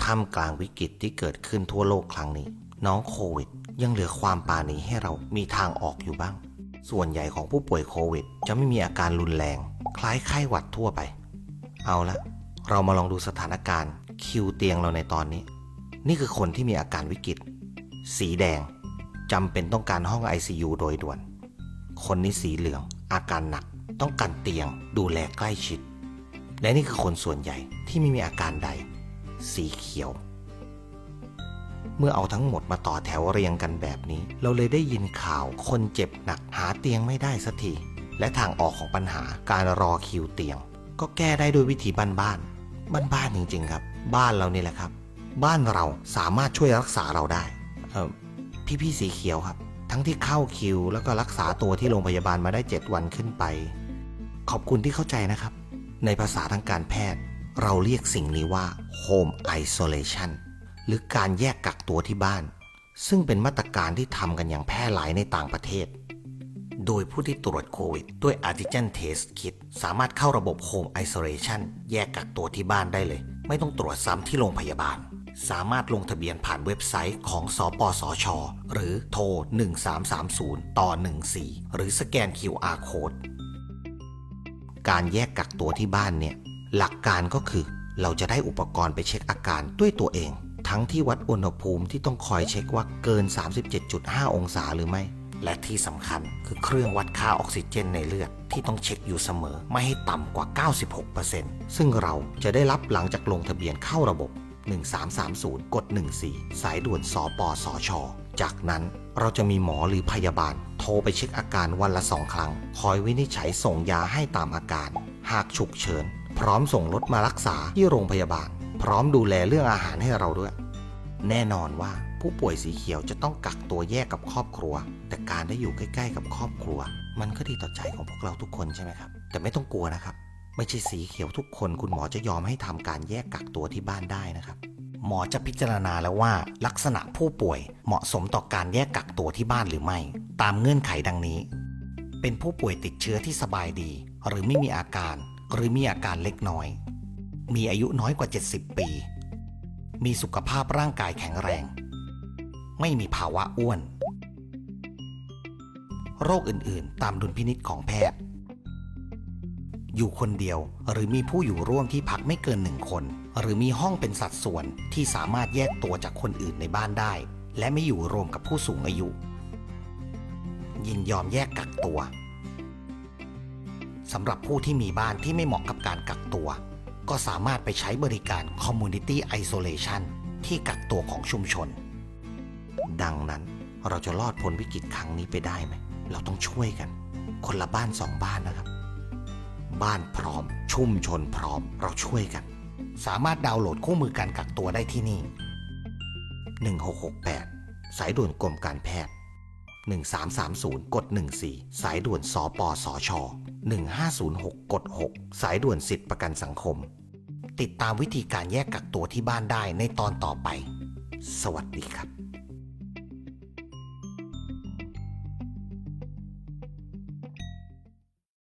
ท่ามกลางวิกฤตที่เกิดขึ้นทั่วโลกครั้งนี้ น้องโควิด ยังเหลือความปาณีให้เรามีทางออกอยู่บ้าง ส่วนใหญ่ของผู้ป่วยโควิด จะไม่มีอาการรุนแรง คล้ายไข้หวัดทั่วไป เอาละ เรามาลองดูสถานการณ์คิวเตียงเราในตอนนี้ นี่คือคนที่มีอาการวิกฤต สีแดงจำเป็นต้องการห้อง ICU โดยด่วน คนนี้สีเหลืองอาการหนัก ต้องการเตียงดูแลใกล้ชิด และนี่คือคนส่วนใหญ่ที่ไม่มีอาการใด สีเขียว เมื่อเอาทั้งหมดมาต่อแถวเรียงกันแบบนี้ เราเลยได้ยินข่าวคนเจ็บหนักหาเตียงไม่ได้สักทีและทางออกของปัญหาการรอคิวเตียง ก็แก้ได้ด้วยวิธีบ้านๆบ้านๆจริง ๆ ครับ บ้านเรานี่แหละครับ บ้านเราสามารถช่วยรักษาเราได้ เออพี่ๆสีเขียวครับ ทั้งที่เข้าคิว แล้วก็รักษาตัวที่โรงพยาบาลมาได้ 7 วันขึ้นไป ขอบคุณที่เข้าใจนะครับ ในภาษาทางการแพทย์ เราเรียกสิ่งนี้ว่า home isolation หรือการแยกกักตัวที่บ้าน ซึ่งเป็นมาตรการที่ทำกันอย่างแพร่หลายในต่างประเทศ โดยผู้ที่ตรวจโควิด ด้วย antigen test kit สามารถเข้าระบบ home isolation แยกกักตัวที่บ้านได้เลย ไม่ต้องตรวจซ้ำที่โรงพยาบาล สามารถลงทะเบียนผ่านเว็บไซต์ของสปสช หรือโทร 1330 ต่อ 14 หรือสแกน QR code การแยกกักตัวที่บ้านเนี่ย หลักการก็คือเราจะได้อุปกรณ์ไปเช็คอาการด้วยตัวเอง ทั้งที่วัดอุณหภูมิที่ต้องคอยเช็คว่าเกิน 37.5 องศาหรือไม่ และที่สำคัญคือเครื่องวัดค่าออกซิเจนในเลือดที่ต้องเช็คอยู่เสมอไม่ให้ต่ำกว่า 96%ซึ่งเราจะได้รับหลังจากลงทะเบียนเข้าระบบ 1330 กด 14 สายด่วนสปสช จากนั้นเราจะมีหมอหรือพยาบาล โทรไปเช็คอาการวันละสองครั้ง คอยวินิจฉัยส่งยาให้ตามอาการ หากฉุกเฉิน พร้อมส่งรถมารักษาที่โรงพยาบาล พร้อมดูแลเรื่องอาหารให้เราด้วย แน่นอนว่าผู้ป่วยสีเขียวจะต้องกักตัวแยกกับครอบครัว แต่การได้อยู่ใกล้ ๆ กับครอบครัว มันก็ดีต่อใจของพวกเราทุกคนใช่ไหมครับ แต่ไม่ต้องกลัวนะครับ ไม่ใช่สีเขียวทุกคนคุณหมอจะยอมให้ทำการแยกกักตัวที่บ้านได้นะครับ หมอจะพิจารณาแล้วว่าลักษณะผู้ป่วยเหมาะสมต่อการแยกกักตัวที่บ้านหรือไม่ ตามเงื่อนไขดังนี้ เป็นผู้ป่วยติดเชื้อที่สบายดี หรือไม่มีอาการ หรือมีอาการเล็กน้อย มีอายุน้อยกว่า 70 ปี มีสุขภาพร่างกายแข็งแรง ไม่มีภาวะอ้วน โรคอื่นๆ ตามดุลพินิษของแพทย์ อยู่คนเดียว หรือมีผู้อยู่ร่วมที่พักไม่เกินหนึ่งคน หรือมีห้องเป็นสัดส่วนที่สามารถแยกตัวจากคนอื่นในบ้านได้ และไม่อยู่รวมกับผู้สูงอายุ ยินยอมแยกกักตัวสำหรับผู้ที่มีบ้านที่ไม่เหมาะกับการกักตัว ก็สามารถไปใช้บริการ Community Isolation ที่กักตัวของชุมชน ดังนั้นเราจะรอดพ้นวิกฤตครั้งนี้ไปได้ไหม เราต้องช่วยกัน คนละบ้านสองบ้านนะครับ บ้านพร้อม ชุมชนพร้อมเราช่วยกัน สามารถดาวน์โหลดคู่มือการกักตัวได้ที่นี่ 1668 สายด่วนกรมการแพทย์ 1330 กด 14 สายด่วนสปสช 1506 กด 6 สายด่วนสิทธิประกันสังคม ติดตามวิธีการแยกกักตัวที่บ้านได้ในตอนต่อไป สวัสดีครับ